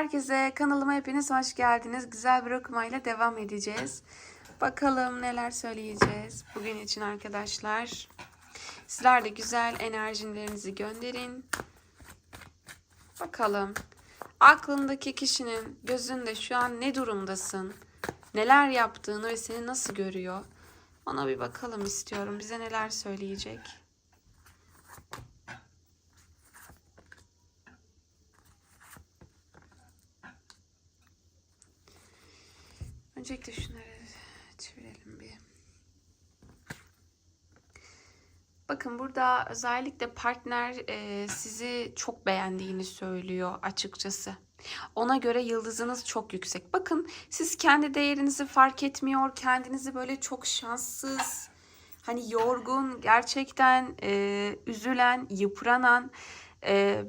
Herkese kanalıma hepiniz hoş geldiniz. Güzel bir okumayla devam edeceğiz. Bakalım neler söyleyeceğiz bugün için arkadaşlar. Sizler de güzel enerjilerinizi gönderin. Bakalım aklındaki kişinin gözünde şu an ne durumdasın? Neler yaptığını ve seni nasıl görüyor? Ona bir bakalım istiyorum. Bize neler söyleyecek? Öncelikle şunları çevirelim bir. Bakın burada özellikle partner e, sizi çok beğendiğini söylüyor açıkçası. Ona göre yıldızınız çok yüksek. Bakın siz kendi değerinizi fark etmiyor, kendinizi böyle çok şanssız, hani yorgun, gerçekten e, üzülen, yıpranan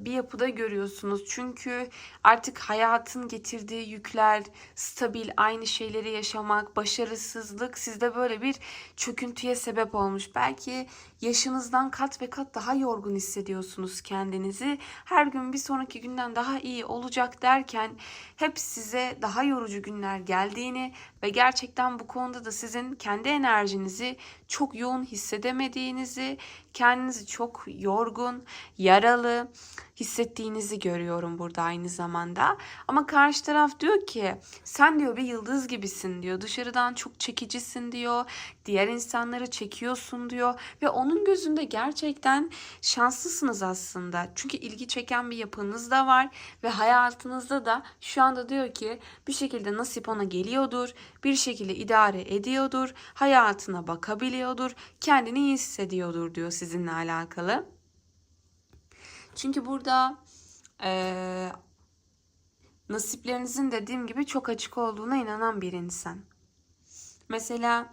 bir yapıda görüyorsunuz. Çünkü artık hayatın getirdiği yükler, stabil aynı şeyleri yaşamak, başarısızlık sizde böyle bir çöküntüye sebep olmuş. Belki yaşınızdan kat ve kat daha yorgun hissediyorsunuz kendinizi. Her gün bir sonraki günden daha iyi olacak derken hep size daha yorucu günler geldiğini ve gerçekten bu konuda da sizin kendi enerjinizi çok yoğun hissedemediğinizi, kendinizi çok yorgun, yaralı hissettiğinizi görüyorum burada aynı zamanda. Ama karşı taraf diyor ki sen diyor bir yıldız gibisin diyor. Dışarıdan çok çekicisin diyor. Diğer insanları çekiyorsun diyor ve onun gözünde gerçekten şanslısınız aslında. Çünkü ilgi çeken bir yapınız da var ve hayatınızda da şu anda diyor ki bir şekilde nasip ona geliyordur. Bir şekilde idare ediyordur. Hayatına bakabiliyordur. Kendini iyi hissediyordur diyor sizinle alakalı. Çünkü burada eee, nasiplerinizin dediğim gibi çok açık olduğuna inanan bir insan. Mesela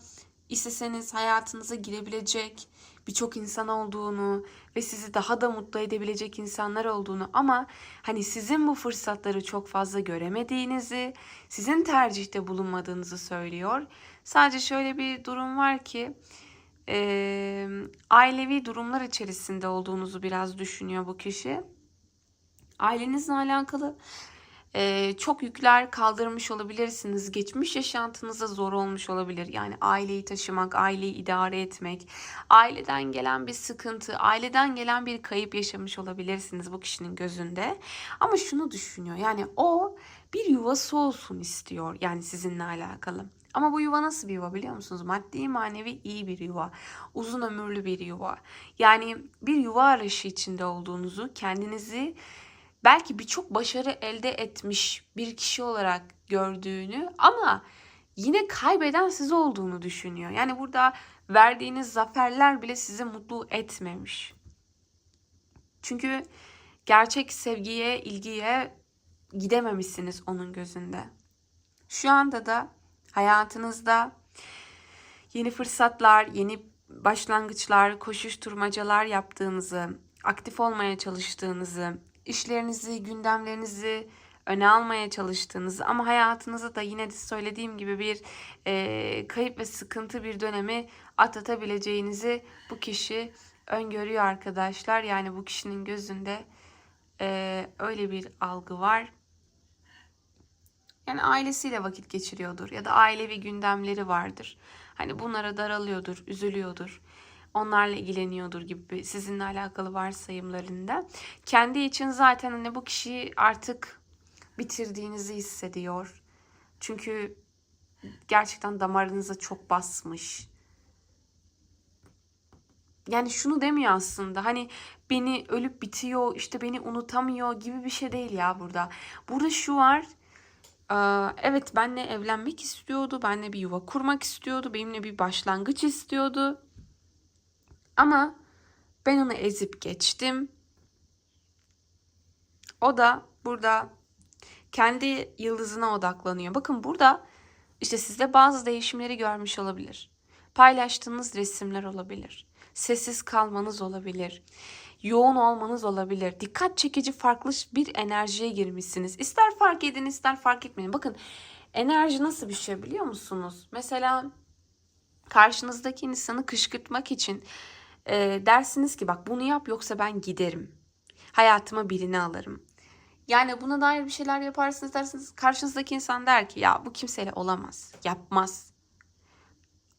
isteseniz hayatınıza girebilecek birçok insan olduğunu ve sizi daha da mutlu edebilecek insanlar olduğunu ama hani sizin bu fırsatları çok fazla göremediğinizi, sizin tercihte bulunmadığınızı söylüyor. Sadece şöyle bir durum var ki eee, ailevi durumlar içerisinde olduğunuzu biraz düşünüyor bu kişi. Ailenizle alakalı eee, çok yükler kaldırmış olabilirsiniz. Geçmiş yaşantınızda zor olmuş olabilir. Yani aileyi taşımak, aileyi idare etmek, aileden gelen bir sıkıntı, aileden gelen bir kayıp yaşamış olabilirsiniz bu kişinin gözünde. Ama şunu düşünüyor. Yani o bir yuvası olsun istiyor. Yani sizinle alakalı. Ama bu yuva nasıl bir yuva biliyor musunuz? Maddi manevi iyi bir yuva. Uzun ömürlü bir yuva. Yani bir yuva arayışı içinde olduğunuzu, kendinizi belki birçok başarı elde etmiş bir kişi olarak gördüğünü ama yine kaybeden siz olduğunu düşünüyor. Yani burada verdiğiniz zaferler bile sizi mutlu etmemiş. Çünkü gerçek sevgiye, ilgiye gidememişsiniz onun gözünde. Şu anda da hayatınızda yeni fırsatlar, yeni başlangıçlar, koşuşturmacalar yaptığınızı, aktif olmaya çalıştığınızı, işlerinizi, gündemlerinizi öne almaya çalıştığınızı ama hayatınızda da yine de söylediğim gibi bir e, kayıp ve sıkıntı bir dönemi atlatabileceğinizi bu kişi öngörüyor arkadaşlar. Yani bu kişinin gözünde e, öyle bir algı var. Yani ailesiyle vakit geçiriyordur ya da ailevi gündemleri vardır. Hani bunlara daralıyordur, üzülüyordur. Onlarla ilgileniyordur gibi sizinle alakalı varsayımlarında. Kendi için zaten hani bu kişi artık bitirdiğinizi hissediyor. Çünkü gerçekten damarınıza çok basmış. Yani şunu demiyor aslında. Hani beni ölüp bitiyor, işte beni unutamıyor gibi bir şey değil ya burada. Burada şu var. Evet benle evlenmek istiyordu. Benle bir yuva kurmak istiyordu. Benimle bir başlangıç istiyordu. Ama ben onu ezip geçtim. O da burada kendi yıldızına odaklanıyor. Bakın burada işte sizde bazı değişimleri görmüş olabilir. Paylaştığınız resimler olabilir. Sessiz kalmanız olabilir. Yoğun olmanız olabilir. Dikkat çekici farklı bir enerjiye girmişsiniz. İster fark edin ister fark etmeyin. Bakın enerji nasıl bir şey biliyor musunuz? Mesela karşınızdaki insanı kışkırtmak için e, dersiniz ki bak bunu yap yoksa ben giderim. Hayatıma birini alırım. Yani buna dair bir şeyler yaparsınız dersiniz. Karşınızdaki insan der ki ya bu kimseyle olamaz, yapmaz.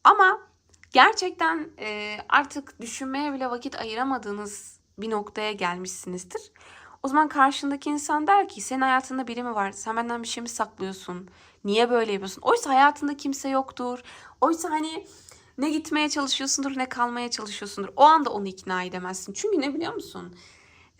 Ama gerçekten e, artık düşünmeye bile vakit ayıramadığınız bir noktaya gelmişsinizdir. O zaman karşındaki insan der ki senin hayatında biri mi var? Sen benden bir şey mi saklıyorsun? Niye böyle yapıyorsun? Oysa hayatında kimse yoktur. Oysa hani ne gitmeye çalışıyorsundur ne kalmaya çalışıyorsundur. O anda onu ikna edemezsin. Çünkü ne biliyor musun?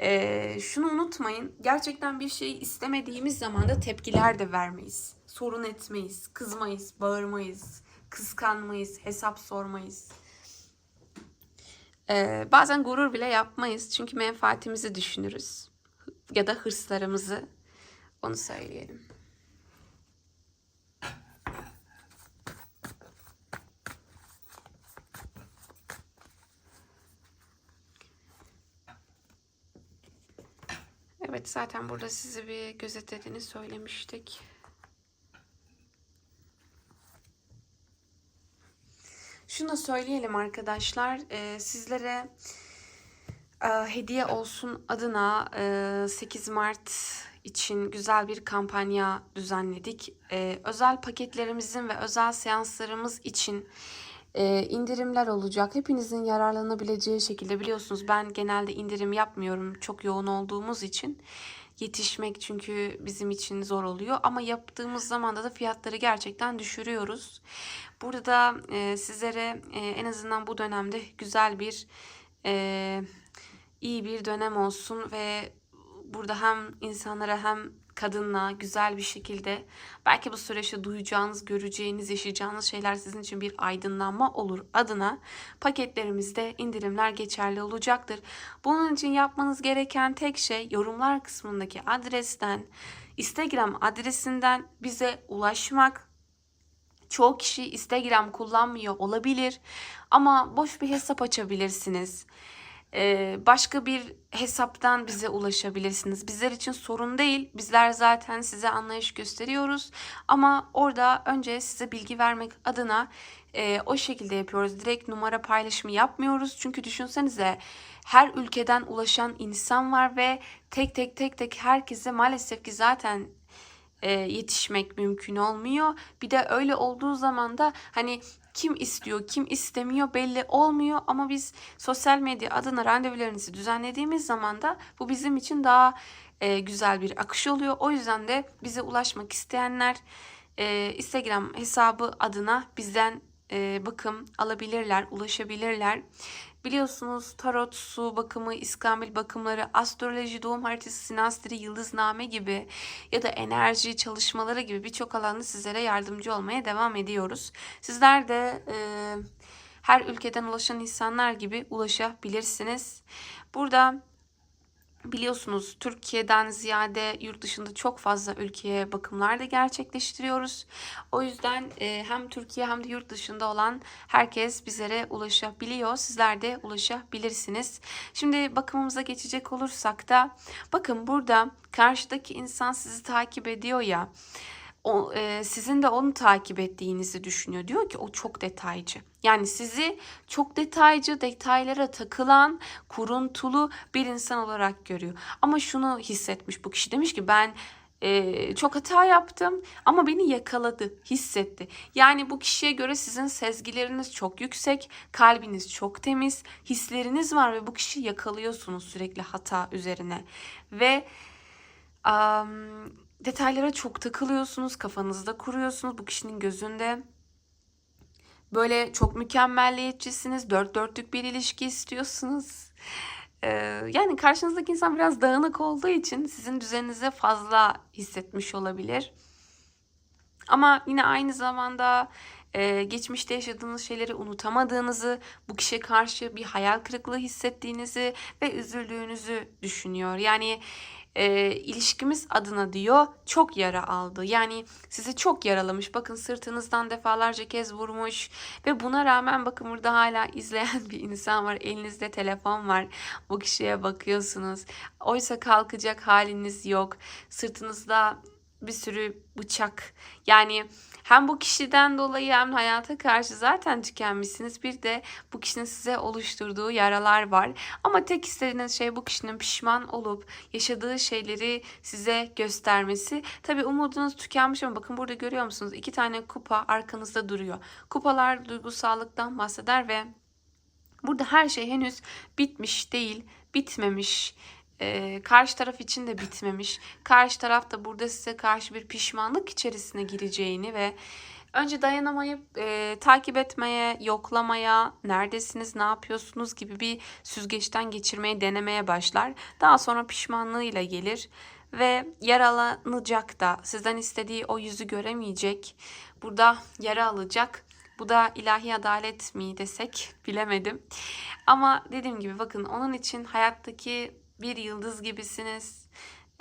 Ee, şunu unutmayın. Gerçekten bir şey istemediğimiz zaman da tepkiler de vermeyiz. Sorun etmeyiz, kızmayız, bağırmayız, kıskanmayız, hesap sormayız. Ee, bazen gurur bile yapmayız. Çünkü menfaatimizi düşünürüz. Ya da hırslarımızı. Onu söyleyelim. Evet zaten burada sizi bir gözetlediğini söylemiştik. Şunu söyleyelim arkadaşlar. Ee, sizlere e, hediye olsun adına e, 8 Mart için güzel bir kampanya düzenledik. E, özel paketlerimizin ve özel seanslarımız için e, indirimler olacak. Hepinizin yararlanabileceği şekilde biliyorsunuz ben genelde indirim yapmıyorum çok yoğun olduğumuz için. Yetişmek çünkü bizim için zor oluyor ama yaptığımız zaman da fiyatları gerçekten düşürüyoruz. Burada da e, sizlere e, en azından bu dönemde güzel bir e, iyi bir dönem olsun ve burada hem insanlara hem kadınla güzel bir şekilde belki bu süreçte duyacağınız, göreceğiniz, yaşayacağınız şeyler sizin için bir aydınlanma olur adına paketlerimizde indirimler geçerli olacaktır. Bunun için yapmanız gereken tek şey yorumlar kısmındaki adresten, Instagram adresinden bize ulaşmak. Çoğu kişi Instagram kullanmıyor olabilir ama boş bir hesap açabilirsiniz. Ee, başka bir hesaptan bize ulaşabilirsiniz. Bizler için sorun değil. Bizler zaten size anlayış gösteriyoruz. Ama orada önce size bilgi vermek adına e, o şekilde yapıyoruz. Direkt numara paylaşımı yapmıyoruz. Çünkü düşünsenize her ülkeden ulaşan insan var ve tek tek tek tek herkese maalesef ki zaten e, yetişmek mümkün olmuyor. Bir de öyle olduğu zaman da hani kim istiyor, kim istemiyor belli olmuyor ama biz sosyal medya adına randevularınızı düzenlediğimiz zaman da bu bizim için daha e, güzel bir akış oluyor. O yüzden de bize ulaşmak isteyenler e, Instagram hesabı adına bizden e, bakım alabilirler, ulaşabilirler. Biliyorsunuz tarot, su bakımı, iskambil bakımları, astroloji, doğum haritası, sinastri, yıldızname gibi ya da enerji çalışmaları gibi birçok alanda sizlere yardımcı olmaya devam ediyoruz. Sizler de e, her ülkeden ulaşan insanlar gibi ulaşabilirsiniz. Burada Biliyorsunuz Türkiye'den ziyade yurt dışında çok fazla ülkeye bakımlar da gerçekleştiriyoruz. O yüzden e, hem Türkiye hem de yurt dışında olan herkes bizlere ulaşabiliyor. Sizler de ulaşabilirsiniz. Şimdi bakımımıza geçecek olursak da bakın burada karşıdaki insan sizi takip ediyor ya o, e, sizin de onu takip ettiğinizi düşünüyor. Diyor ki o çok detaycı. Yani sizi çok detaycı, detaylara takılan, kuruntulu bir insan olarak görüyor. Ama şunu hissetmiş bu kişi. Demiş ki ben e, çok hata yaptım ama beni yakaladı, hissetti. Yani bu kişiye göre sizin sezgileriniz çok yüksek, kalbiniz çok temiz, hisleriniz var ve bu kişiyi yakalıyorsunuz sürekli hata üzerine. Ve um, detaylara çok takılıyorsunuz, kafanızda kuruyorsunuz bu kişinin gözünde. Böyle çok mükemmelliyetçisiniz, dört dörtlük bir ilişki istiyorsunuz. Ee, yani karşınızdaki insan biraz dağınık olduğu için sizin düzeninize fazla hissetmiş olabilir. Ama yine aynı zamanda e, geçmişte yaşadığınız şeyleri unutamadığınızı, bu kişiye karşı bir hayal kırıklığı hissettiğinizi ve üzüldüğünüzü düşünüyor. Yani e, ilişkimiz adına diyor çok yara aldı. Yani sizi çok yaralamış. Bakın sırtınızdan defalarca kez vurmuş ve buna rağmen bakın burada hala izleyen bir insan var. Elinizde telefon var. Bu kişiye bakıyorsunuz. Oysa kalkacak haliniz yok. Sırtınızda bir sürü bıçak. Yani hem bu kişiden dolayı hem hayata karşı zaten tükenmişsiniz. Bir de bu kişinin size oluşturduğu yaralar var. Ama tek istediğiniz şey bu kişinin pişman olup yaşadığı şeyleri size göstermesi. Tabii umudunuz tükenmiş ama bakın burada görüyor musunuz? İki tane kupa arkanızda duruyor. Kupalar duygusallıktan bahseder ve burada her şey henüz bitmiş değil, bitmemiş. Ee, karşı taraf için de bitmemiş. Karşı taraf da burada size karşı bir pişmanlık içerisine gireceğini ve önce dayanamayıp e, takip etmeye, yoklamaya, neredesiniz, ne yapıyorsunuz gibi bir süzgeçten geçirmeye denemeye başlar. Daha sonra pişmanlığıyla gelir ve yaralanacak da sizden istediği o yüzü göremeyecek. Burada yara alacak. Bu da ilahi adalet mi desek bilemedim. Ama dediğim gibi bakın onun için hayattaki bir yıldız gibisiniz.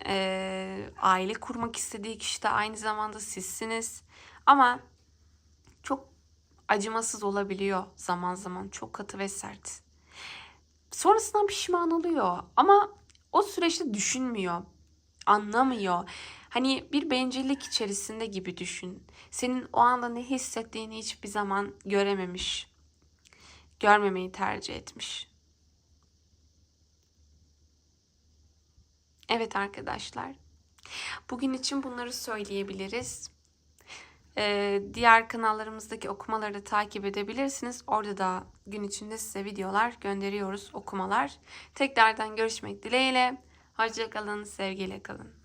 Ee, aile kurmak istediği kişi de aynı zamanda sizsiniz. Ama çok acımasız olabiliyor zaman zaman. Çok katı ve sert. Sonrasında pişman oluyor ama o süreçte düşünmüyor. Anlamıyor. Hani bir bencillik içerisinde gibi düşün. Senin o anda ne hissettiğini hiçbir zaman görememiş. Görmemeyi tercih etmiş. Evet arkadaşlar. Bugün için bunları söyleyebiliriz. Ee, diğer kanallarımızdaki okumaları da takip edebilirsiniz. Orada da gün içinde size videolar gönderiyoruz, okumalar. Tekrardan görüşmek dileğiyle. Hoşça kalın, sevgiyle kalın.